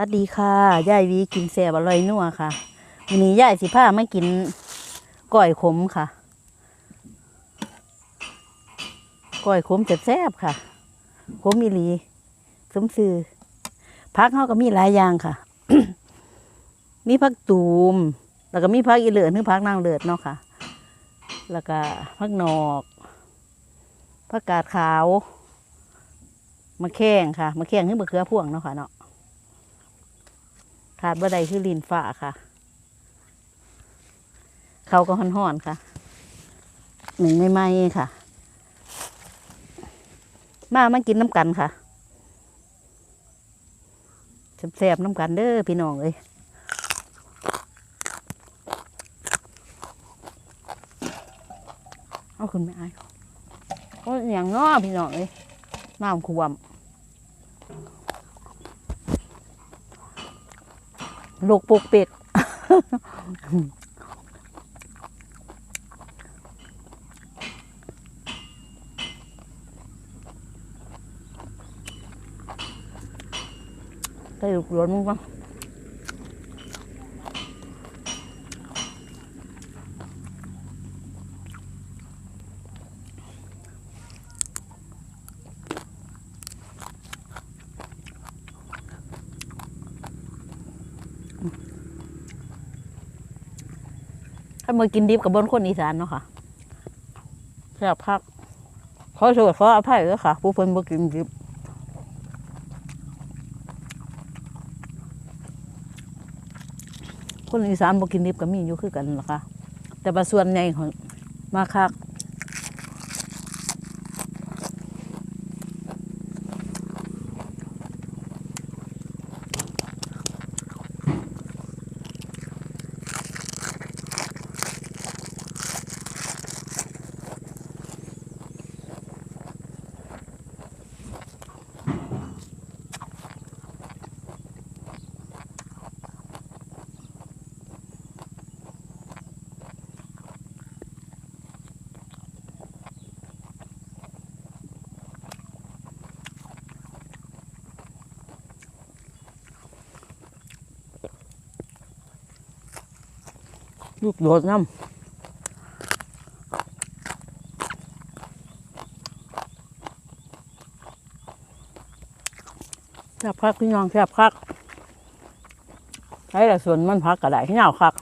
วัสดีค่ะยายวีกินแซ่บอร่อยนัวค่ะวันนี้ยายสิพามากินก้อยขมค่ะก้อยขมแซ่บๆค่ะขมอีหลีสมซื่อพักเขาก็มีหลายอย่างค่ะ มีพักตูม แล้วก็มีพักอีเหลือดนึกพักนางเลือดเนาะค่ะ แล้วก็พักนอกพักกาดขาวมะแข้งค่ะมะแข้งคือมะเขือพ่วงเนาะค่ะเนาะ ขาดบ่ได้คือลินฝ่าค่ะ เขาก็ห่อนๆค่ะ หนึ่งไม่ไหมค่ะ มามากินน้ำกันค่ะแซ่บๆน้ำกันเด้อพี่น้องเอ้ยเอาคุณไม่อายโอ้ยอย่างง้อพี่น้องเอ้ยน้ำควม ลูกปูกเป็กไปลูกหลวนมึงบ้าง ถ้ามากินดิบกับบนคนอีสานเนาะค่ะแซ่บคักขอโทษขออภัยด้วยค่ะ ผู้เพิ่นบ่กินดิบคนอีสานบ่กินดิบก็มีอยู่คือกันล่ะค่ะ แต่ว่าส่วนใหญ่ของมาคัก ลูกโดดน้ำแซ่บคักพี่น้องแซ่บคักใช้แต่ส่วนมันพักก็ได้ที่เหนาคัก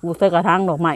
กูใส่กระถางดอกไม้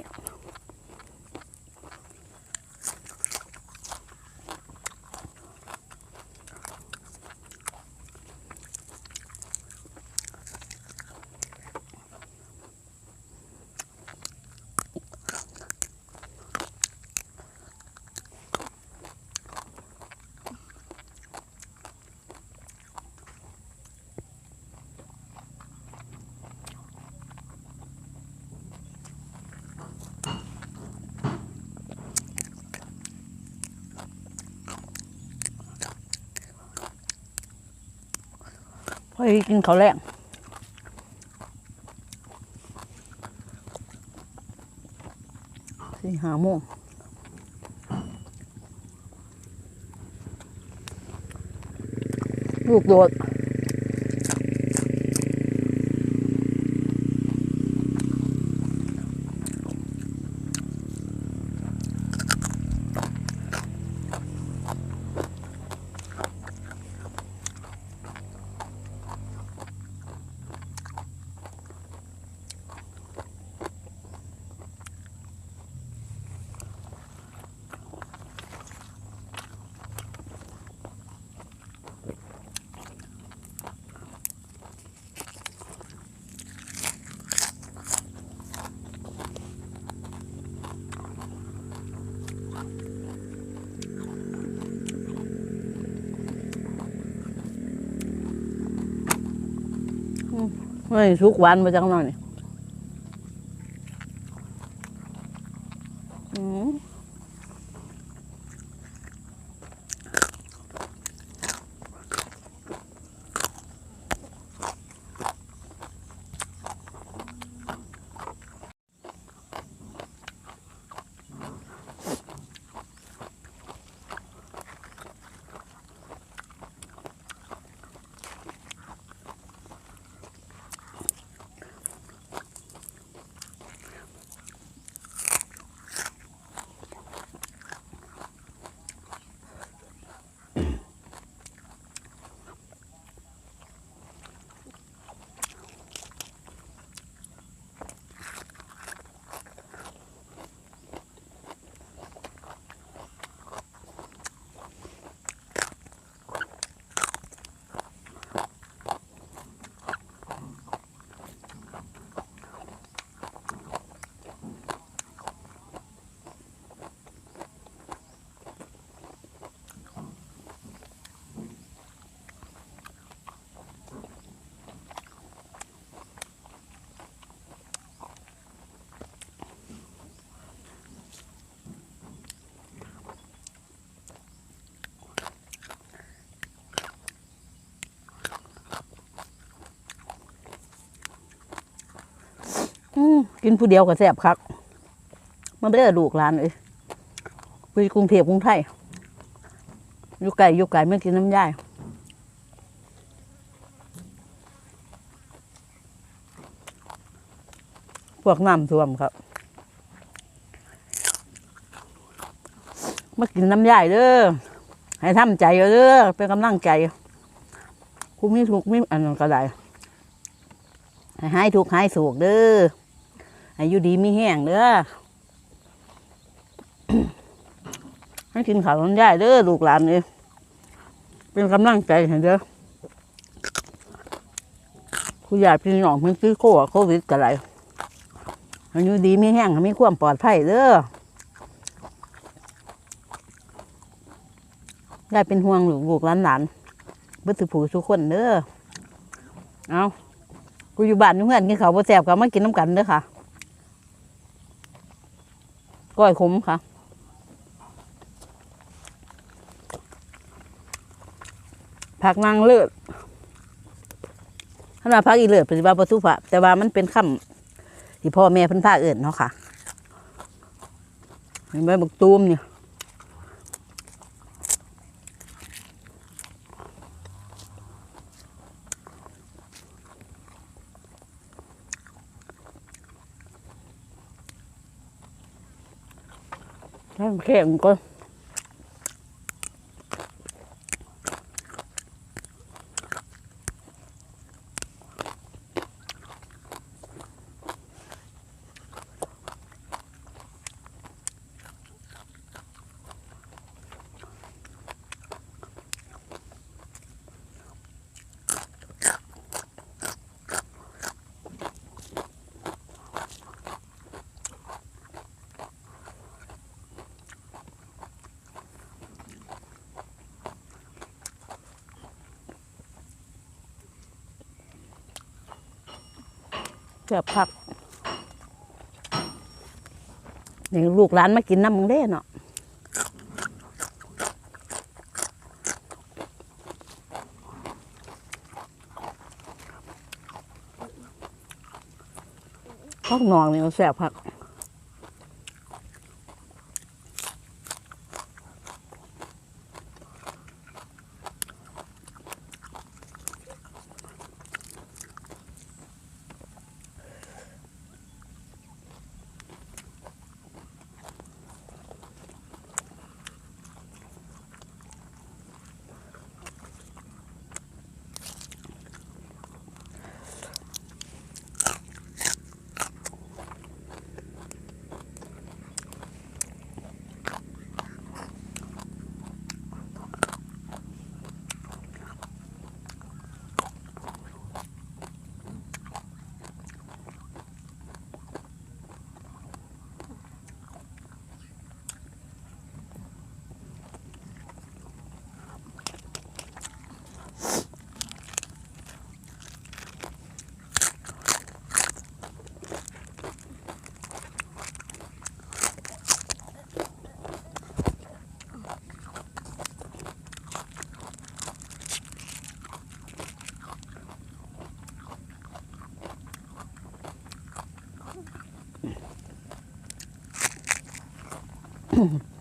พอดีกินเขาวแรงสี่ห้าโมงลูกโดด ไม่ทุกวันมาจังหน่อย กินผู้เดียวก็แซ่บคักมาเด้อลูกหลานเอ้ยไปกรุงเทพกรุงไทยอยู่ไกลอยู่ไกลไม่กินน้ำย่ายพวกน้ำท่วมครับมากินน้ำย่ายเด้อให้ทำใจเด้อเป็นกำลังใจคุมีทุกข์มีอันนั้นก็ได้ให้หายทุกหายโศกเด้อ ให้อยู่ดีมีแห้งเด้อให้กินข้าวน้ำย่ายเด้อลูกหลานเลยเป็นกำลังใจให้เด้อผู้ใหญ่พี่น้องเพิ่นซื้อโควิดโควิดกันไรให้อยู่ดีมีแห้งมีความปลอดภัยเด้อได้เป็นห่วงลูกลูกหลานหลานบิดสุผูทุกคนเด้อเอากูอยู่บ้านเพื่อนกินข้าวบ่แซ่บก็มากินน้ำกันเด้อค่ะ ก้อยขมค่ะ ผักนางเลิศขนาดผักอีเลิศปฏิบัติประสุภะแต่ว่ามันเป็นคำที่พ่อแม่เพิ่นพาเอื่นเนาะค่ะเห็นไหมบักตูมเนี่ย ถ้าแข็งก็ เกือบผักนี่ลูกหลานมากินน้ำมึงเด้เนาะพักนองนี่มันแสบผัก Mm-hmm.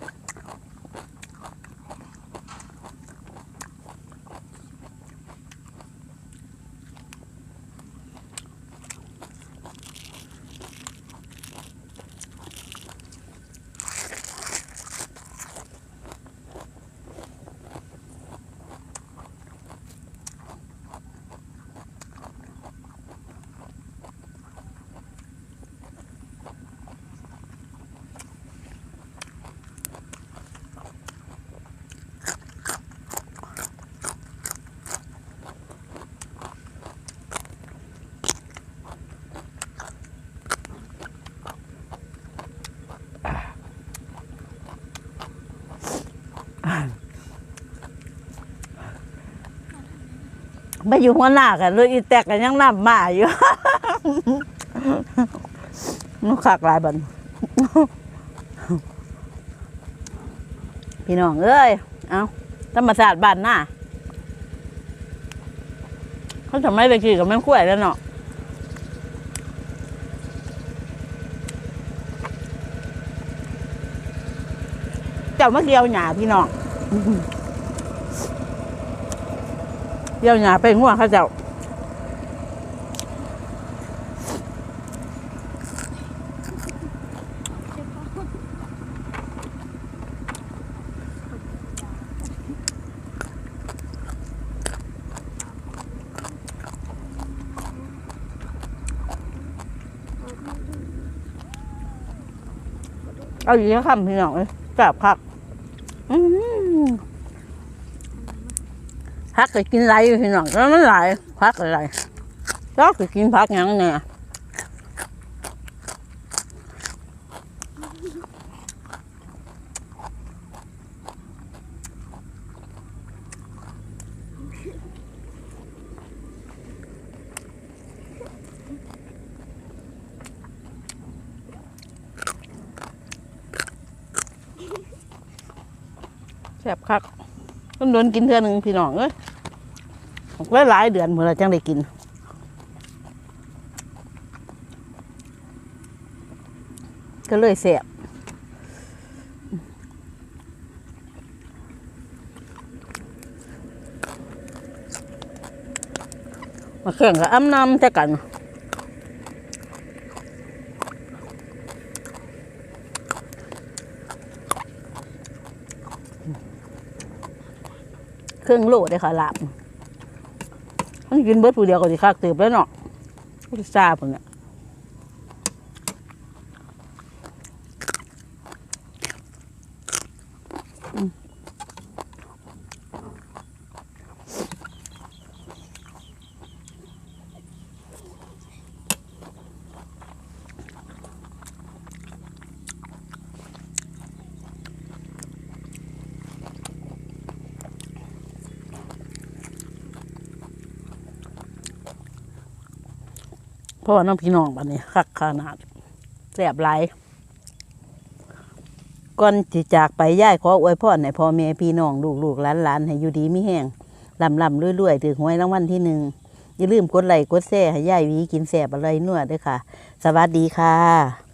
ไปอยู่หัวหน้ากันเลยอีแตกกันยังน้ำมาอยู่มันขากลายบันพี่น้องเอ้ย เอาธรรมศาสตร์บ้านหน้าเขาทำไมไปขี่กับแม่ขั้วยแล้วเนาะ เจ้ามาเกี่ยวหญ้าพี่น้องเกี่ยวหญ้าไปง่วงเขาเจ้าเอาอยู่ที่คำพี่น้องเลยกราบครับอื้อหือ พักก็กินไรพี่น้องแล้วมันหลยพักอะไรก็คือกินพักหยังเนี่ยแซ่บคักต้องโดนกินเทื่อหนึ่งพี่น้องเอ้ย ไว้หลายเดือนเหมื่อไรจังได้กิน ก็เลยแซ่บมาแข่งกับอ้ำน้ำแต่กันเครื่องโลดเลยค่ะลาบ มันกินเบิดผู้เดียวก็สิคักเติบแล้วเนาะก็สิซาเพิ่นน่ะ พราะว่าน้องพี่น้องบัดนี้คักขนาดแสบไหลก่อนที่จากไปย่ายขออวยพรให้พ่อแม่พี่น้องลูกลูกหลานหลานให้อยู่ดีมีแห้งลำลำรวยๆถือหวยรางวัลที่หนึ่งอย่าลืมกดไลค์กดแชร์ให้ย่ายวีกินแสบอะไรนวดด้วยค่ะ สวัสดีค่ะ